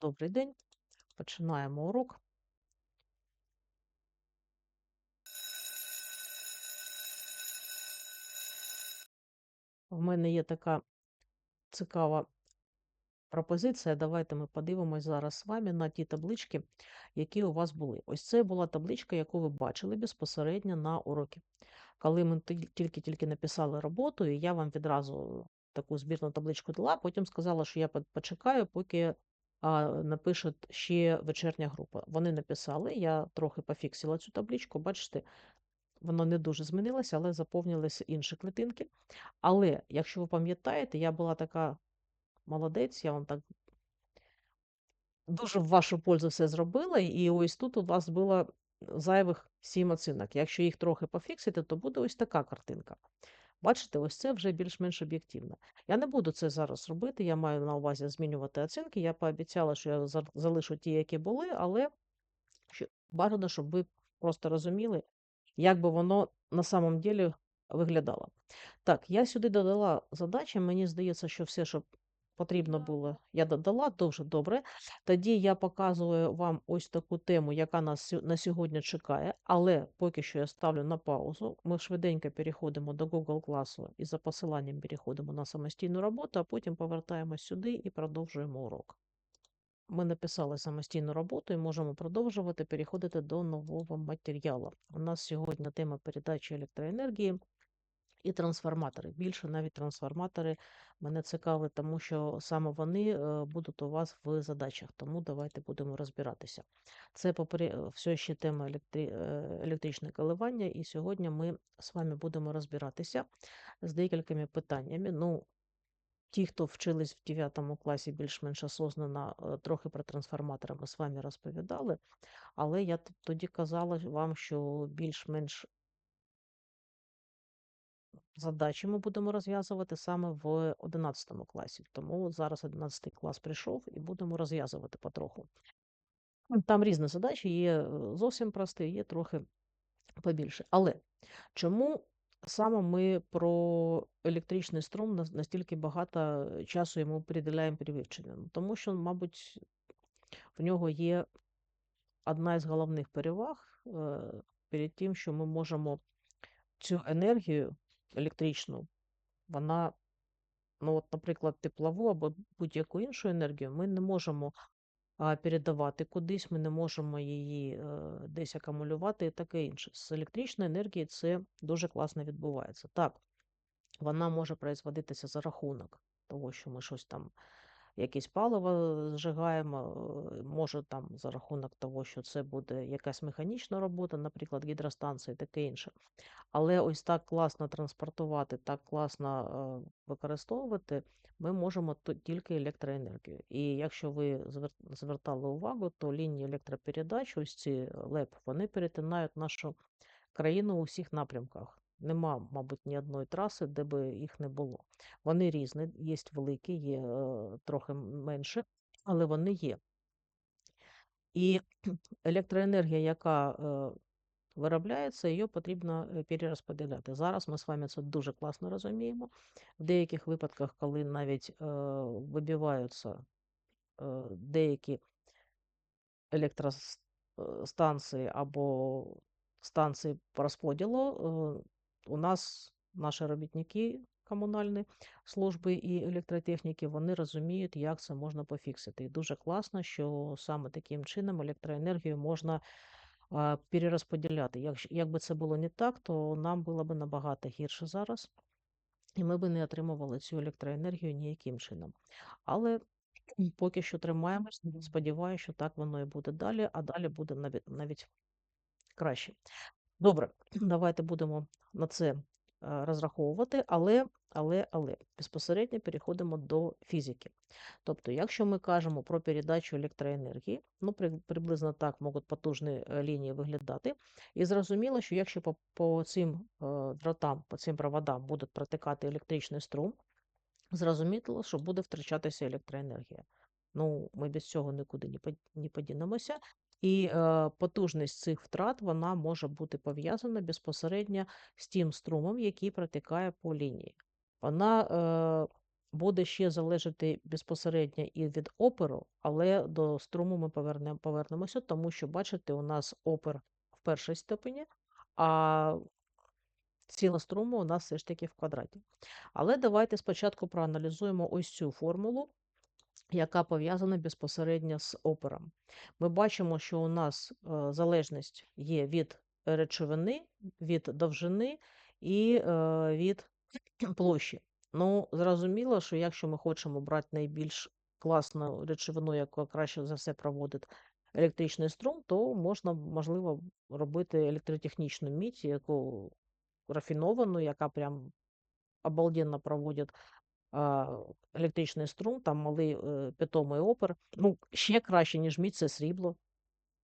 Добрий день. Починаємо урок. В мене є така цікава пропозиція. Давайте ми подивимось зараз з вами на ті таблички, які у вас були. Ось це була табличка, яку ви бачили безпосередньо на уроці. Коли ми тільки-тільки написали роботу, і я вам відразу таку збірну табличку дала, потім сказала, що я почекаю, поки напише ще вечірня група. Вони написали, я трохи пофіксила цю табличку. Бачите, воно не дуже змінилося, але заповнилися інші клітинки. Але, якщо ви пам'ятаєте, я була така молодець, я вам так дуже в вашу пользу все зробила, і ось тут у вас було зайвих сім оцінок. Якщо їх трохи пофіксити, то буде ось така картинка. Бачите, ось це вже більш-менш об'єктивно. Я не буду це зараз робити, я маю на увазі змінювати оцінки. Я пообіцяла, що я залишу ті, які були, але бажано, щоб ви просто розуміли, як би воно на самом ділі виглядало. Так, я сюди додала задачі. Мені здається, що все, що потрібно було, я додала дуже добре. Тоді я показую вам ось таку тему, яка нас на сьогодні чекає, але поки що я ставлю на паузу. Ми швиденько переходимо до Google класу і за посиланням переходимо на самостійну роботу, а потім повертаємось сюди і продовжуємо урок. Ми написали самостійну роботу і можемо продовжувати переходити до нового матеріалу. У нас сьогодні тема передачі електроенергії і трансформатори. Більше навіть трансформатори мене цікавить, тому що саме вони е, будуть у вас в задачах. Тому давайте будемо розбиратися. Це попри е, все ще тема електри... е, електричне коливання, і сьогодні ми з вами будемо розбиратися з декількома питаннями. Ну, Ті, хто вчились в 9 класі більш-менш осознанно, е, трохи про трансформатори ми з вами розповідали, але я тоді казала вам, що більш-менш задачі ми будемо розв'язувати саме в 11 класі. Тому зараз 11 клас прийшов і будемо розв'язувати потроху. Там різні задачі, є зовсім прості, є трохи побільше. Але чому саме ми про електричний струм настільки багато часу йому приділяємо при вивченню? Ну, Тому що, мабуть, в нього є одна із головних переваг е, перед тим, що ми можемо цю енергію електричну, вона, ну от, наприклад, теплову або будь-яку іншу енергію, ми не можемо передавати кудись, ми не можемо її е, десь акумулювати і таке інше. З електричної енергії це дуже класно відбувається. Так, вона може производитися за рахунок того, що ми щось там, якесь паливо зжигаємо, е, може там за рахунок того, що це буде якась механічна робота, наприклад, гідростанція таке інше. Але ось так класно транспортувати, так класно е, використовувати ми можемо то- тільки електроенергію. І якщо ви звер- звертали увагу, то лінії електропередач, ось ці ЛЕП, вони перетинають нашу країну у всіх напрямках. Нема, мабуть, ні одної траси, де би їх не було. Вони різні, є великі, є е, трохи менше, але вони є. І електроенергія, яка е, виробляється, її потрібно е, перерозподіляти. Зараз ми з вами це дуже класно розуміємо. В деяких випадках, коли навіть вибиваються деякі електростанції або станції по розподілу, у нас наші робітники комунальні служби і електротехніки, вони розуміють, як це можна пофіксити. І дуже класно, що саме таким чином електроенергію можна перерозподіляти. Якби це було не так, то нам було б набагато гірше зараз, і ми б не отримували цю електроенергію ніяким чином. Але поки що тримаємось, сподіваюся, що так воно і буде далі, а далі буде навіть, навіть краще. Добре, давайте будемо на це розраховувати, але, але, але безпосередньо переходимо до фізики. Тобто, якщо ми кажемо про передачу електроенергії, ну при- приблизно так можуть потужні е, лінії виглядати. І зрозуміло, що якщо по, по цим е, дротам, по цим проводам буде протикати електричний струм, зрозуміло, що буде втрачатися електроенергія. Ну, ми без цього нікуди не подінемося. І е, потужність цих втрат вона може бути пов'язана безпосередньо з тим струмом, який протікає по лінії. Вона е, буде ще залежати безпосередньо і від оперу, але до струму ми повернемо, повернемося, тому що, бачите, у нас опер в першій степені, а ціла струму у нас все ж таки в квадраті. Але давайте спочатку проаналізуємо ось цю формулу, яка пов'язана безпосередньо з опером. Ми бачимо, що у нас е, залежність є від речовини, від довжини і е, від площі. Ну, зрозуміло, що якщо ми хочемо брати найбільш класну речовину, яка краще за все проводить електричний струм, то можна, можливо, робити електротехнічну мідь, яку рафіновану, яка прям обалденно проводить електричний струм, там малий е, питомий опер. Ну, ще краще, ніж мідь, це срібло.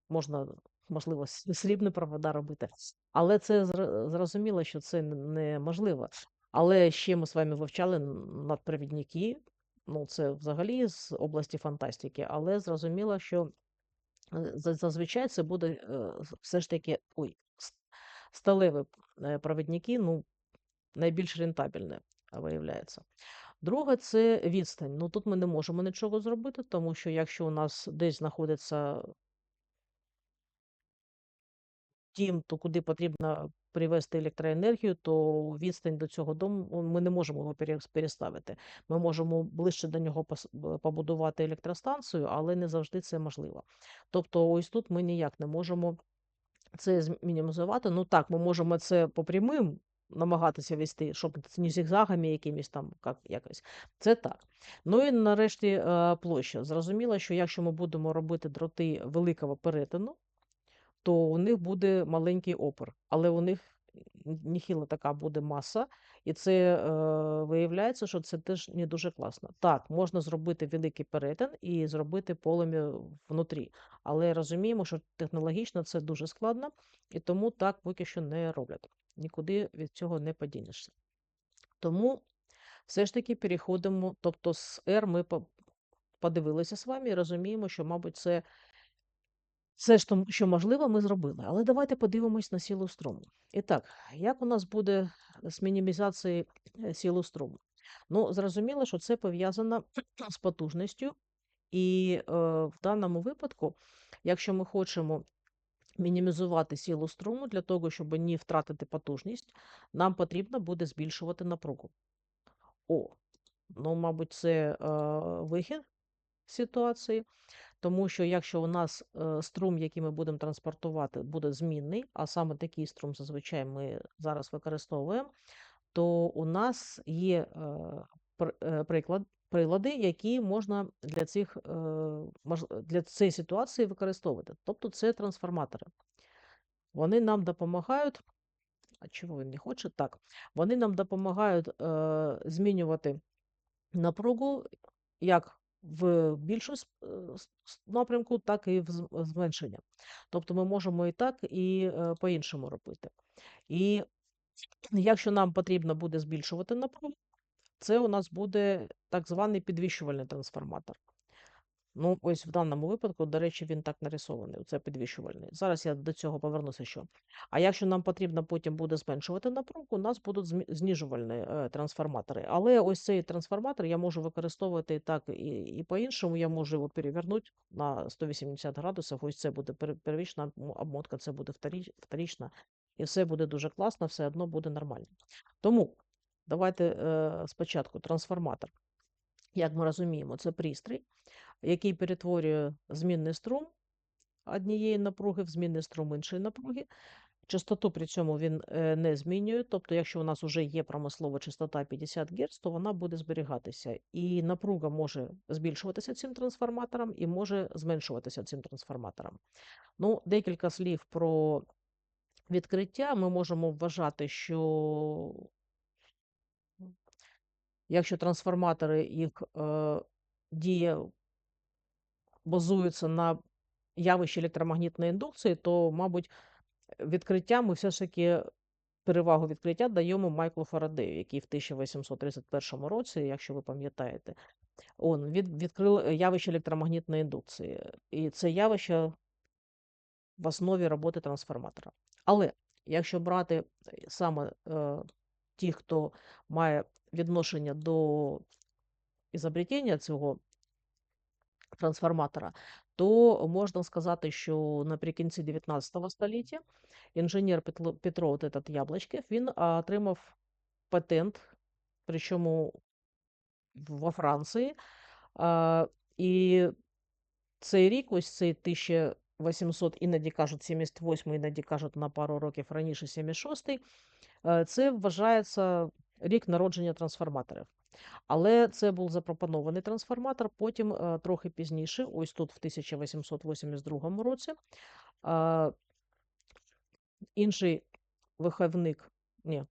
Можна, можливо, с- срібні провода робити. Але це зрозуміло, що це неможливо. Але ще ми з вами вивчали надпровідники. Ну, це взагалі з області фантастики, але зрозуміло, що е, зазвичай це буде е, все ж таки ой, сталеві провідники, ну, найбільш рентабельне виявляється. Друге це відстань. Ну тут ми не можемо нічого зробити, тому що якщо у нас десь знаходиться дім, то куди потрібно привезти електроенергію, то відстань до цього дому ми не можемо його переставити. Ми можемо ближче до нього побудувати електростанцію, але не завжди це можливо. Тобто, ось тут ми ніяк не можемо це змінімізувати. Ну так, ми можемо це по прямим намагатися вести, щоб не зігзагами якимись там як, якось. Це так. Ну і нарешті е, площа. Зрозуміло, що якщо ми будемо робити дроти великого перетину, то у них буде маленький опір, але у них ніхіла така буде маса, і це е, виявляється, що це теж не дуже класно. Так, можна зробити великий перетин і зробити полум'я внутрі, але розуміємо, що технологічно це дуже складно, і тому так поки що не роблять. Нікуди від цього не подінешся. Тому все ж таки переходимо, тобто з R ми подивилися з вами і розуміємо, що, мабуть, це все що можливо, ми зробили. Але давайте подивимось на силу струму. І так, як у нас буде з мінімізацією е, сили струму? Ну, зрозуміло, що це пов'язано з потужністю, і е, в даному випадку, якщо ми хочемо мінімізувати силу струму для того, щоб не втратити потужність, нам потрібно буде збільшувати напругу. О, ну, мабуть, це е, вихід ситуації. Тому що якщо у нас е, струм, який ми будемо транспортувати, буде змінний, а саме такий струм зазвичай ми зараз використовуємо, то у нас є е, е, приклад, прилади, які можна для, цих, е, для цієї ситуації використовувати. Тобто це трансформатори. Вони нам допомагають. А чого він не хоче? Так, вони нам допомагають е, змінювати напругу як в більшу с- е, напрямку, так і в зменшення. Тобто ми можемо і так, і по-іншому робити. І якщо нам потрібно буде збільшувати напругу, це у нас буде так званий підвищувальний трансформатор. Ну, ось в даному випадку, до речі, він так нарисований. Це підвищувальний. Зараз я до цього повернуся що. А якщо нам потрібно потім буде зменшувати напругу, у нас будуть знижувальні е, трансформатори. Але ось цей трансформатор я можу використовувати так, і, і по-іншому. Я можу його перевернути на 180 градусів. Ось це буде пер- первічна обмотка, це буде вторі- вторічна. І все буде дуже класно, все одно буде нормально. Тому давайте е, спочатку трансформатор. Як ми розуміємо, це пристрій, який перетворює змінний струм однієї напруги в змінний струм іншої напруги. Частоту при цьому він е, не змінює. Тобто, якщо у нас вже є промислова частота 50 Гц, то вона буде зберігатися. І напруга може збільшуватися цим трансформатором і може зменшуватися цим трансформатором. Ну, декілька слів про відкриття. Ми можемо вважати, що якщо трансформатори їх е, дія базується на явищі електромагнітної індукції, то, мабуть, відкриття ми все ж таки перевагу відкриття даємо Майклу Фарадею, який в 1831 році, якщо ви пам'ятаєте, он від, відкрив явище електромагнітної індукції. І це явище в основі роботи трансформатора. Але якщо брати е, саме е, ті, хто має відношення до ізобретення цього трансформатора, то можна сказати, що наприкінці 19 століття інженер Петро от этот Яблочков, він отримав патент, причому во Франції. І цей рік, ось цей 1800, іноді кажуть 78, іноді кажуть на пару років раніше 76, е, це вважається рік народження трансформаторів. Але це був запропонований трансформатор. Потім, е, трохи пізніше, ось тут, в 1882 році, е, інший виховник, ні,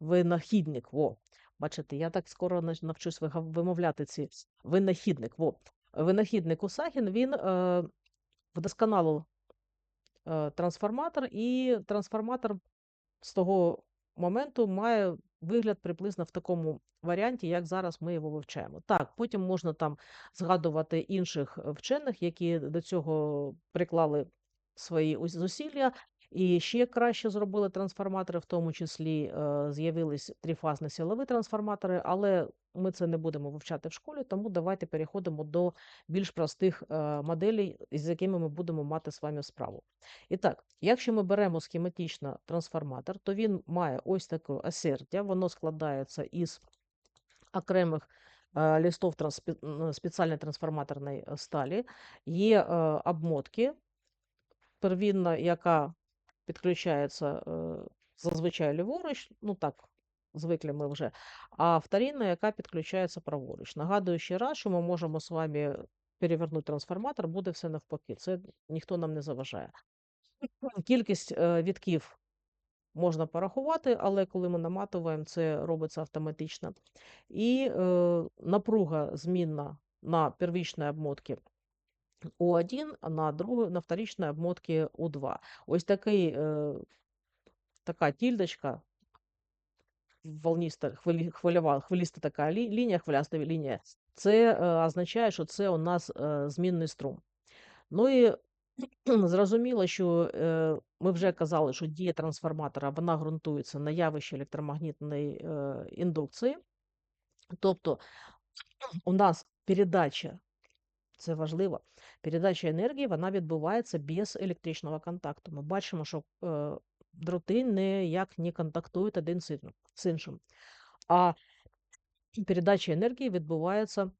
винахідник, во, бачите, я так скоро навчусь вимовляти ці винахідник. Во. Винахідник Усахін, він е, вдосконалив трансформатор, і трансформатор з того моменту має вигляд приблизно в такому варіанті, як зараз ми його вивчаємо. Так, потім можна там згадувати інших е, вчених, які до цього приклали свої зусилля. І ще краще зробили трансформатори, в тому числі е, з'явились трифазні силові трансформатори, але ми це не будемо вивчати в школі, тому давайте переходимо до більш простих е, моделей, з якими ми будемо мати з вами справу. І так, якщо ми беремо схематично трансформатор, то він має ось таке осердя, воно складається із окремих е, м, спеціальної трансформаторної сталі, є обмотки, первинна, яка підключається е, зазвичай ліворуч, ну так, звикли ми вже, а вторинна, яка підключається праворуч. Нагадую ще раз, що ми можемо з вами перевернути трансформатор, буде все навпаки. Це ніхто нам не заважає. Кількість е, вітків можна порахувати, але коли ми наматуємо, це робиться автоматично. І е, напруга змінна на первічній обмотці У1, а на другой, на вторичной обмотке У2. Ось такий, е, така тільдочка, волніста, хвилі, хвильова, хвиліста така лі- лінія, хвиляста лінія, це е, означає, що це у нас е, змінний струм. Ну і зрозуміло, що ми вже казали, що дія трансформатора вона ґрунтується на явищі електромагнітної індукції. Тобто у нас передача, це важливо, передача енергії вона відбувається без електричного контакту. Ми бачимо, що е, дроти ніяк не контактують один з іншим. А передача енергії відбувається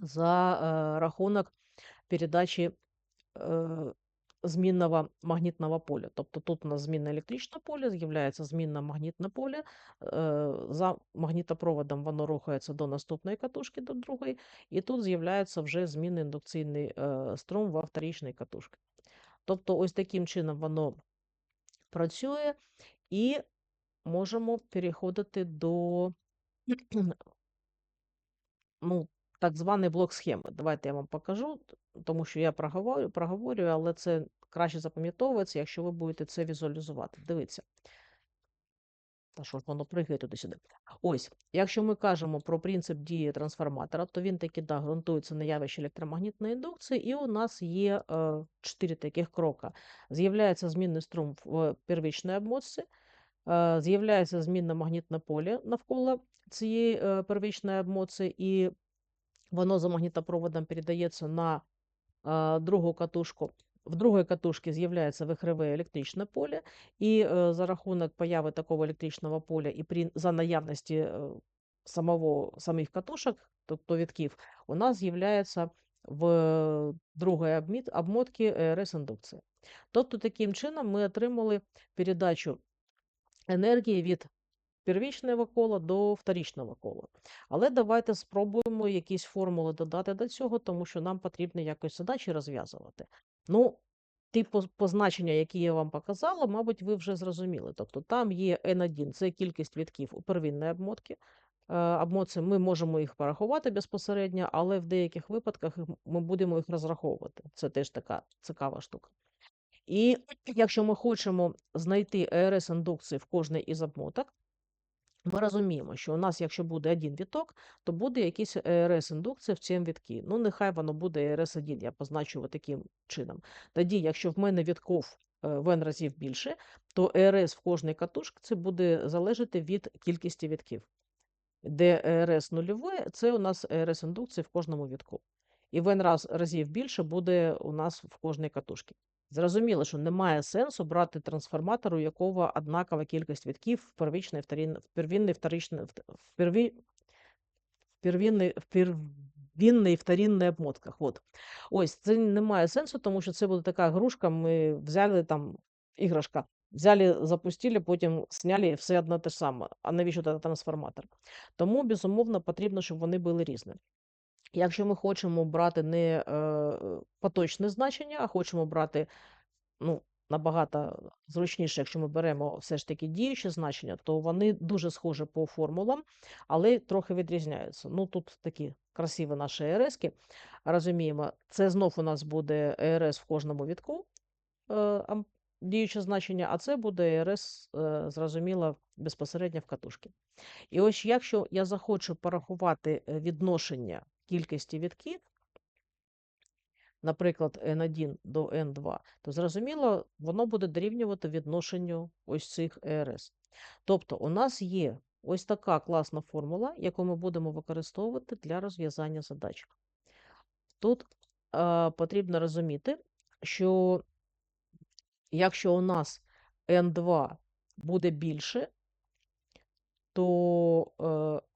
за е, рахунок передачі е, змінного магнітного поля. Тобто тут у нас змінне електричне поле, з'являється змінне магнітне поле. е, За магнітопроводом воно рухається до наступної катушки, до другої, і тут з'являється вже змінний індукційний е, струм во вторичній катушці. Тобто, ось таким чином воно працює, і можемо переходити до ну, так званий блок схеми. Давайте я вам покажу, тому що я проговорю, проговорюю, але це краще запам'ятовується, якщо ви будете це візуалізувати. Дивіться. Та що ж воно пригає туди-сюди. Ось, якщо ми кажемо про принцип дії трансформатора, то він таки да, ґрунтується на явищі електромагнітної індукції, і у нас є е, чотири таких крока. З'являється змінний струм в первічній обмотці, е, з'являється змінне магнітне поле навколо цієї е, первічної обмотці, і воно за магнітопроводом передається на другу катушку. В другій катушці з'являється вихреве електричне поле, і е, за рахунок появи такого електричного поля і при, за наявності е, самого, самих катушок, тобто вітків, у нас з'являється в другій обміт, обмотці РС-індукція. Тобто, таким чином ми отримали передачу енергії від первічного кола до вторічного кола. Але давайте спробуємо якісь формули додати до цього, тому що нам потрібно якось задачі розв'язувати. Ну, ті позначення, які я вам показала, мабуть, ви вже зрозуміли. Тобто там є N1, це кількість вітків у первинній обмотці. Е, Обмотці ми можемо їх порахувати безпосередньо, але в деяких випадках ми будемо їх розраховувати. Це теж така цікава штука. І якщо ми хочемо знайти ЕРС-індукції в кожній із обмоток, ми розуміємо, що у нас, якщо буде один віток, то буде якийсь ЕРС-індукція в цьому вітки. Ну, нехай воно буде ЕРС-1, я позначу таким чином. Тоді, якщо в мене вітков е, в n разів більше, то ЕРС в кожній катушці буде залежати від кількості вітків. де ЕРС нульове, це у нас ЕРС індукції в кожному вітку. І в n раз разів більше буде у нас в кожній катушці. Зрозуміло, що немає сенсу брати трансформатор, у якого однакова кількість вітків в первічний, вторін, в первинний, вторинний обмотках. От. Ось, це не має сенсу, тому що це буде така грушка, ми взяли там іграшка, взяли, запустили, потім сняли і все одно те ж саме. А навіщо тоді трансформатор? Тому, безумовно, потрібно, щоб вони були різні. Якщо ми хочемо брати не е, поточне значення, а хочемо брати ну, набагато зручніше, якщо ми беремо все ж таки діюче значення, то вони дуже схожі по формулам, але трохи відрізняються. Ну, тут такі красиві наші ЕРСки. Розуміємо, це знов у нас буде ЕРС в кожному вітку, е, діюче значення, а це буде ЕРС, е, зрозуміло, безпосередньо в катушці. І ось якщо я захочу порахувати відношення кількості вітків, наприклад, N1 до N2, то зрозуміло, воно буде дорівнювати відношенню ось цих ЕРС. Тобто, у нас є ось така класна формула, яку ми будемо використовувати для розв'язання задач. Тут е, потрібно розуміти, що якщо у нас N2 буде більше, то е,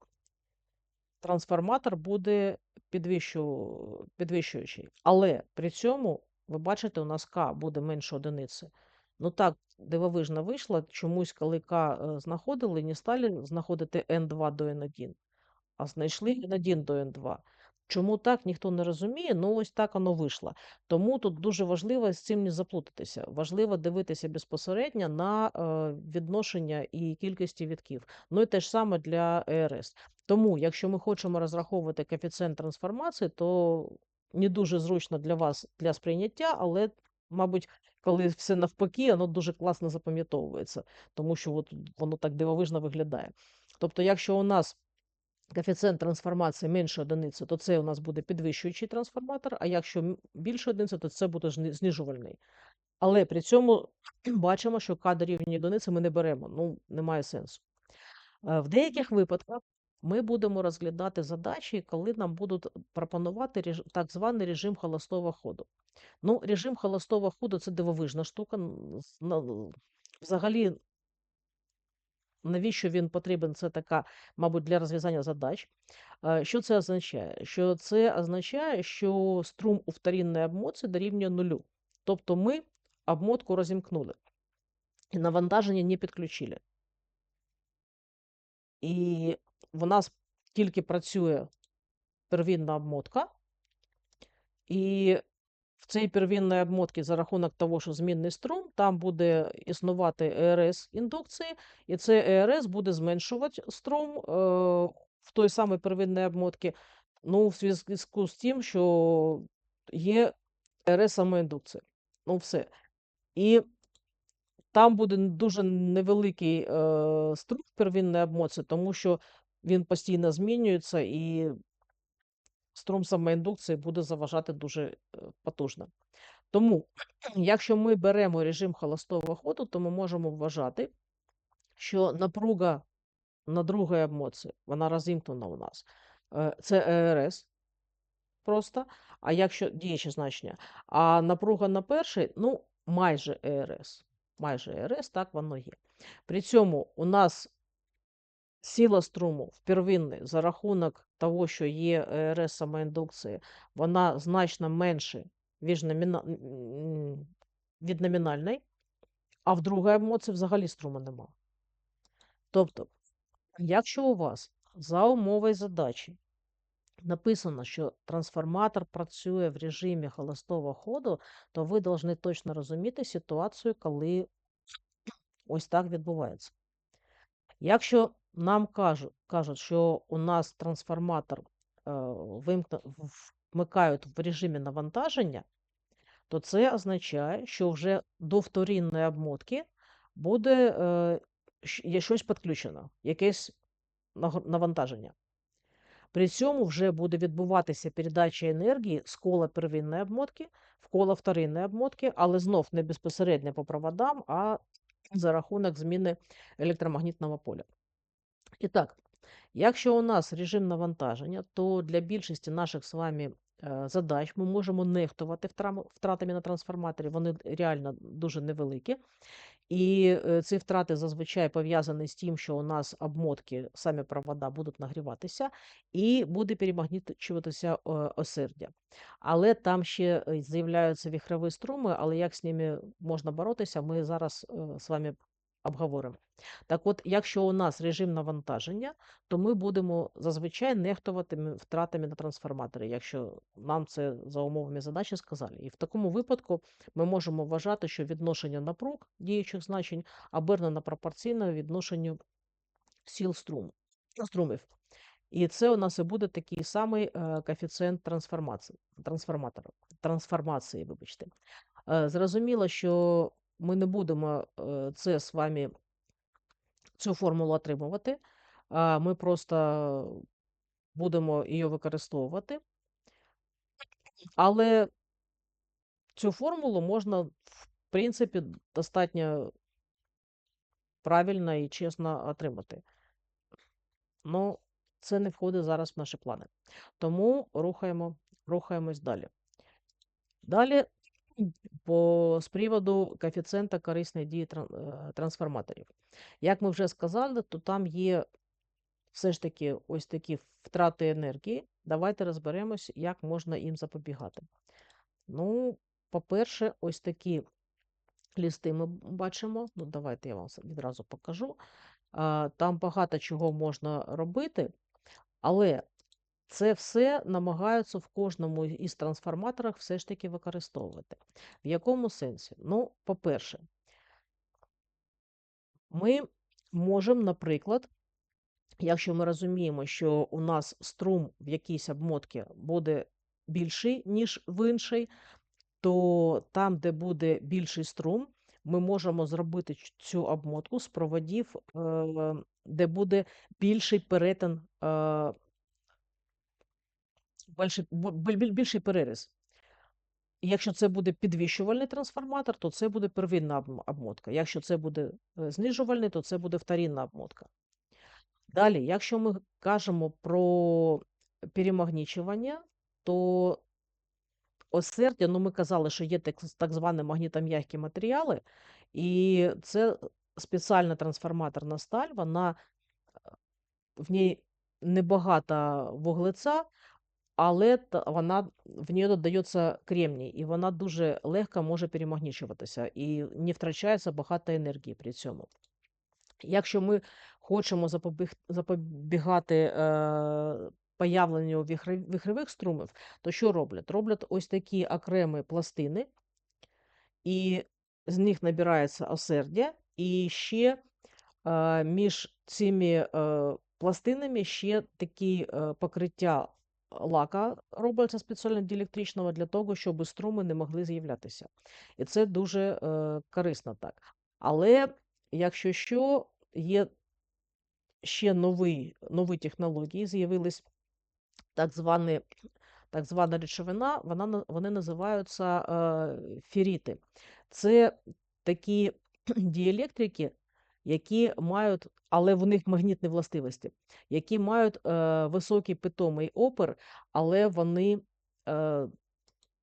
трансформатор буде підвищуючий. Але при цьому, ви бачите, у нас К буде менше одиниці. Ну так, дивовижно вийшло. Чомусь, коли К е, знаходили, не стали знаходити N2 до N1, а знайшли N1 до N2. Чому так, ніхто не розуміє, ну ось так воно вийшло. Тому тут дуже важливо з цим не заплутатися. Важливо дивитися безпосередньо на е, відношення і кількості вітків. Ну і те ж саме для ЕРС. Тому, якщо ми хочемо розраховувати коефіцієнт трансформації, то не дуже зручно для вас для сприйняття, але, мабуть, коли все навпаки, воно дуже класно запам'ятовується, тому що от воно так дивовижно виглядає. Тобто, якщо у нас коефіцієнт трансформації менше одиниці, то це у нас буде підвищуючий трансформатор, а якщо більше одиниці, то це буде знижувальний. Але при цьому бачимо, що К дорівнює одиниці ми не беремо, ну немає сенсу. Е, В деяких випадках ми будемо розглядати задачі, коли нам будуть пропонувати так званий режим холостого ходу. Ну, режим холостого ходу це дивовижна штука. Взагалі, навіщо він потрібен? Це така, мабуть, для розв'язання задач. Що це означає? Що це означає, що струм у вторинній обмотці дорівнює нулю. Тобто ми обмотку розімкнули і навантаження не підключили. І в нас тільки працює первинна обмотка, і в цій первинній обмотці за рахунок того, що змінний струм, там буде існувати ЕРС індукції, і це ЕРС буде зменшувати струм е, в той самій первинній обмотці, ну, в зв'язку з тим, що є ЕРС самоіндукції. Ну, все. І там буде дуже невеликий е, струм в первинній обмотці, тому що він постійно змінюється, і струм самоіндукції буде заважати дуже е, потужно. Тому, якщо ми беремо режим холостого ходу, то ми можемо вважати, що напруга на другій обмотці, вона розімкнена у нас. е, Це ЕРС просто, а якщо діюче значення, а напруга на перший, ну, майже ЕРС. Майже ЕРС, так воно є. При цьому у нас сила струму первинний за рахунок того, що є ЕРС самоіндукції, вона значно менше від номінальної, а в другій емоції взагалі струму нема. Тобто, якщо у вас за умови задачі написано, що трансформатор працює в режимі холостого ходу, то ви повинні точно розуміти ситуацію, коли ось так відбувається. Якщо нам кажуть, кажуть, що у нас трансформатор е, вмикають в режимі навантаження, то це означає, що вже до вторинної обмотки буде е, щось підключено, якесь навантаження. При цьому вже буде відбуватися передача енергії з кола первинної обмотки в коло вторинної обмотки, але знов не безпосередньо по проводам, а за рахунок зміни електромагнітного поля. І так, Якщо у нас режим навантаження, то для більшості наших з вами е, задач ми можемо нехтувати втратами на трансформаторі, вони реально дуже невеликі. І е, ці втрати зазвичай пов'язані з тим, що у нас обмотки, самі провода будуть нагріватися, і буде перемагнічуватися е, осердя. Але там ще е, з'являються віхрові струми, але як з ними можна боротися, ми зараз з вами обговоримо. Так от, якщо у нас режим навантаження, то ми будемо зазвичай нехтувати втратами на трансформаторі, якщо нам це за умовами задачі сказали. І в такому випадку ми можемо вважати, що відношення напруг діючих значень обернено пропорційно відношенню сил струм, струмів. І це у нас і буде такий самий е, коефіцієнт трансформації, трансформації, вибачте. Е, Зрозуміло, що ми не будемо е, це з вами цю формулу отримувати. Ми просто будемо її використовувати. Але цю формулу можна, в принципі, достатньо правильно і чесно отримати. Ну, це не входить зараз в наші плани. Тому рухаємо, рухаємось далі. Далі, по, з приводу коефіцієнта корисної дії е, трансформаторів. Як ми вже сказали, то там є все ж таки ось такі втрати енергії. Давайте розберемось, як можна їм запобігати. Ну, по-перше, ось такі лісти ми бачимо. Ну, давайте я вам відразу покажу. Там багато чого можна робити, але це все намагаються в кожному із трансформаторів все ж таки використовувати. В якому сенсі? Ну, по-перше, ми можемо, наприклад, якщо ми розуміємо, що у нас струм в якійсь обмотці буде більший, ніж в іншій, то там, де буде більший струм, ми можемо зробити цю обмотку з проводів, е, де буде більший перетин, е, більший, більший переріз. Якщо це буде підвищувальний трансформатор, то це буде первинна обмотка. Якщо це буде е, знижувальний, то це буде вторинна обмотка. Далі, якщо ми кажемо про перемагнічування, то осердя, ну ми казали, що є так, звані магнітом'які матеріали, і це спеціальна трансформаторна сталь, вона в ній небагато вуглеця, але вона в ній додається кремній, і вона дуже легко може перемагнічуватися і не втрачається багато енергії при цьому. Якщо ми хочемо запобіг, запобігати е, появленню віхрових струмів, то що роблять? Роблять ось такі окремі пластини, і з них набирається осердя, і ще е, між цими е, пластинами ще такі е, покриття лака робляться спеціально діелектричного для того, щоб струми не могли з'являтися. І це дуже е, корисно так. Але якщо що, є ще нові, нові технології, з'явились так звані, так звана речовина, вона, вони називаються е, феріти. Це такі діелектрики, які мають, але в них магнітні властивості, які мають е, високий питомий опір, але вони е,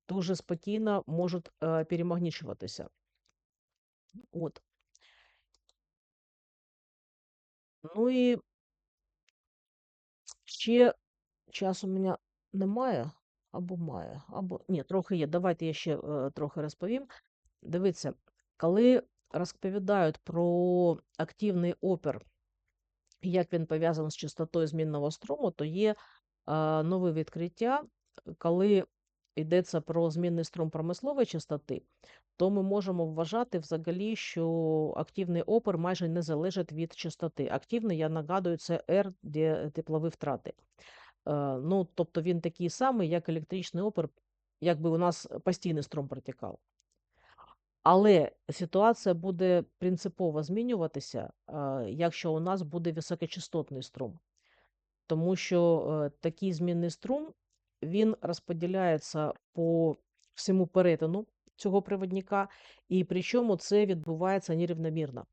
дуже спокійно можуть е, перемагнічуватися. От. Ну і ще часу у мене немає, або має, або ні, трохи є. Давайте я ще е, трохи розповім. Дивіться, коли розповідають про активний опір, і як він пов'язаний з частотою змінного струму, то є нове відкриття, коли йдеться про змінний струм промислової частоти, то ми можемо вважати взагалі, що активний опір майже не залежить від частоти. Активний, я нагадую, це R, де теплові втрати. Е, ну, тобто він такий самий, як електричний опір, якби у нас постійний струм протікав. Але ситуація буде принципово змінюватися, якщо у нас буде високочастотний струм. Тому що е, такий змінний струм він розподіляється по всьому перетину цього провідника, і причому це відбувається нерівномірно.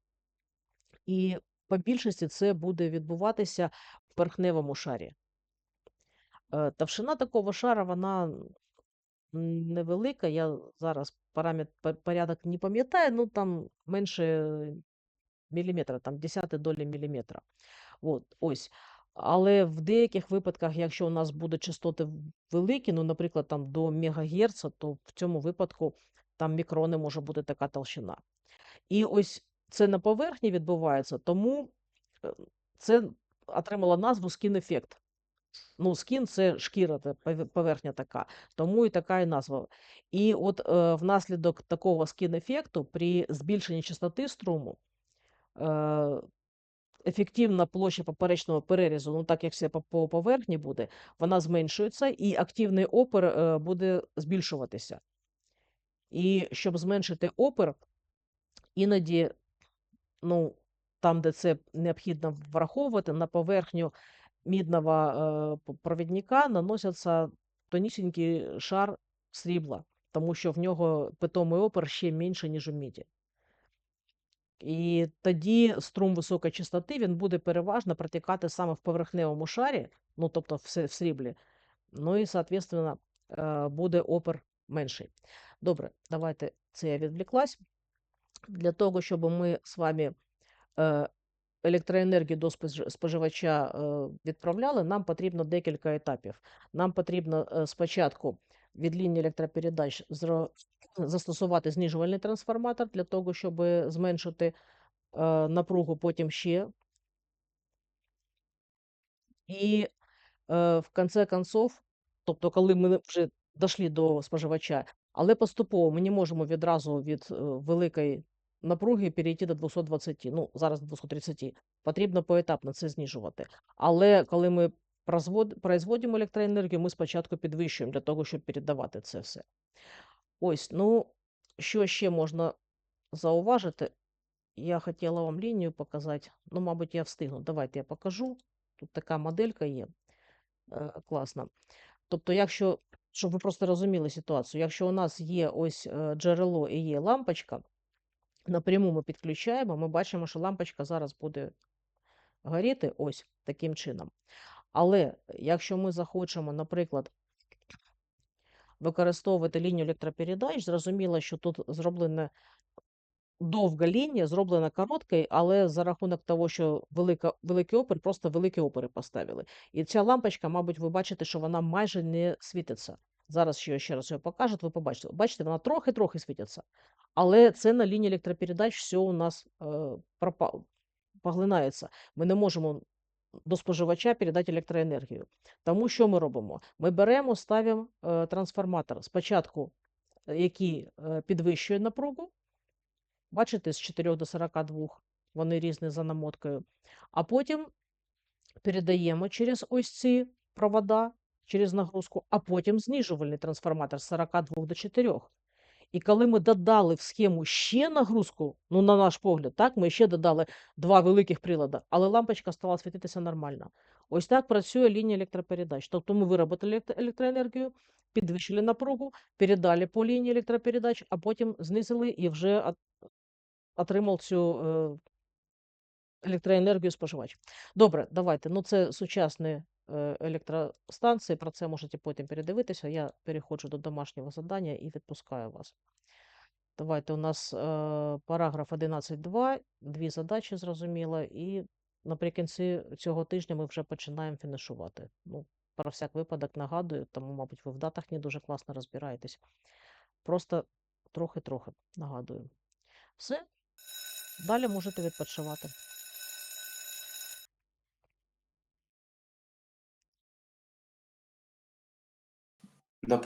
І по більшості це буде відбуватися в поверхневому шарі. Е, Товщина такого шара, вона невелика. Я зараз параметр, порядок не пам'ятаю, ну там менше міліметра, там десяти долі міліметра. От, ось. Але в деяких випадках, якщо у нас будуть частоти великі, ну, наприклад, там до мегагерца, то в цьому випадку там мікрони може бути така толщина. І ось це на поверхні відбувається, тому е, це отримало назву скін-ефект. Ну, скін це шкіра, це поверхня така, тому і така і назва. І от е, внаслідок такого скін-ефекту при збільшенні частоти струму е, ефективна площа поперечного перерізу, ну так як все по, по поверхні буде, вона зменшується, і активний опір е, буде збільшуватися. І щоб зменшити опір, іноді, ну, там, де це необхідно враховувати, на поверхню мідного е, п- провідника наноситься тонісінький шар срібла, тому що в нього питомий опір ще менше, ніж у міді. І тоді струм високої частоти він буде переважно протікати саме в поверхневому шарі, ну тобто в, сріблі. Ну і, соответственно, е, буде опір менший. Добре, давайте це я відвлеклась. Для того, щоб ми з вами е, електроенергію до споживача відправляли, нам потрібно декілька етапів. Нам потрібно е, спочатку від лінії електропередач застосувати знижувальний трансформатор для того, щоб зменшити е, напругу, потім ще. І в конце концов, тобто, коли ми вже дійшли до споживача, але поступово ми не можемо відразу від е, великої напруги перейти до 220, ну зараз до 230. Потрібно поетапно це знижувати. Але коли ми производ- производимо електроенергію, ми спочатку підвищуємо для того, щоб передавати це все. Ось, ну, що ще можна зауважити? Я хотіла вам лінію показати. Ну, мабуть, я встигну. Давайте я покажу. Тут така моделька є е, класна. Тобто, якщо, щоб ви просто розуміли ситуацію, якщо у нас є ось е, джерело і є лампочка, напряму ми підключаємо, ми бачимо, що лампочка зараз буде горіти ось таким чином. Але якщо ми захочемо, наприклад, використовувати лінію електропередач, зрозуміло, що тут зроблена довга лінія, зроблена коротка, але за рахунок того, що велика, великий опір, просто великі опори поставили. І ця лампочка, мабуть, ви бачите, що вона майже не світиться. Зараз ще, ще раз його покажуть, ви побачите. Бачите, вона трохи-трохи світиться. Але це на лінії електропередач все у нас е, пропа- поглинається. Ми не можемо до споживача передати електроенергію. Тому що ми робимо? Ми беремо, ставимо е, трансформатор спочатку, е, який е, підвищує напругу, бачите, з 4 до 42, вони різні за намоткою. А потім передаємо через ось ці провода, через нагрузку, а потім знижувальний трансформатор з 42 до 4. І коли ми додали в схему ще нагрузку, ну, на наш погляд, так, ми ще додали два великих прилади, але лампочка стала світитися нормально. Ось так працює лінія електропередач. Тобто ми виробили електроенергію, підвищили напругу, передали по лінії електропередач, а потім знизили і вже от- отримав цю е, електроенергію споживач. Добре, давайте. Ну, це сучасні е, електростанції, про це можете потім передивитися. Я переходжу до домашнього завдання і відпускаю вас. Давайте у нас е, параграф 11.2, дві задачі зрозуміло, і наприкінці цього тижня ми вже починаємо фінішувати. Ну, про всяк випадок нагадую, тому, мабуть, ви в датах не дуже класно розбираєтесь. Просто трохи-трохи нагадую. Все, далі можете відпочивати. Побачення.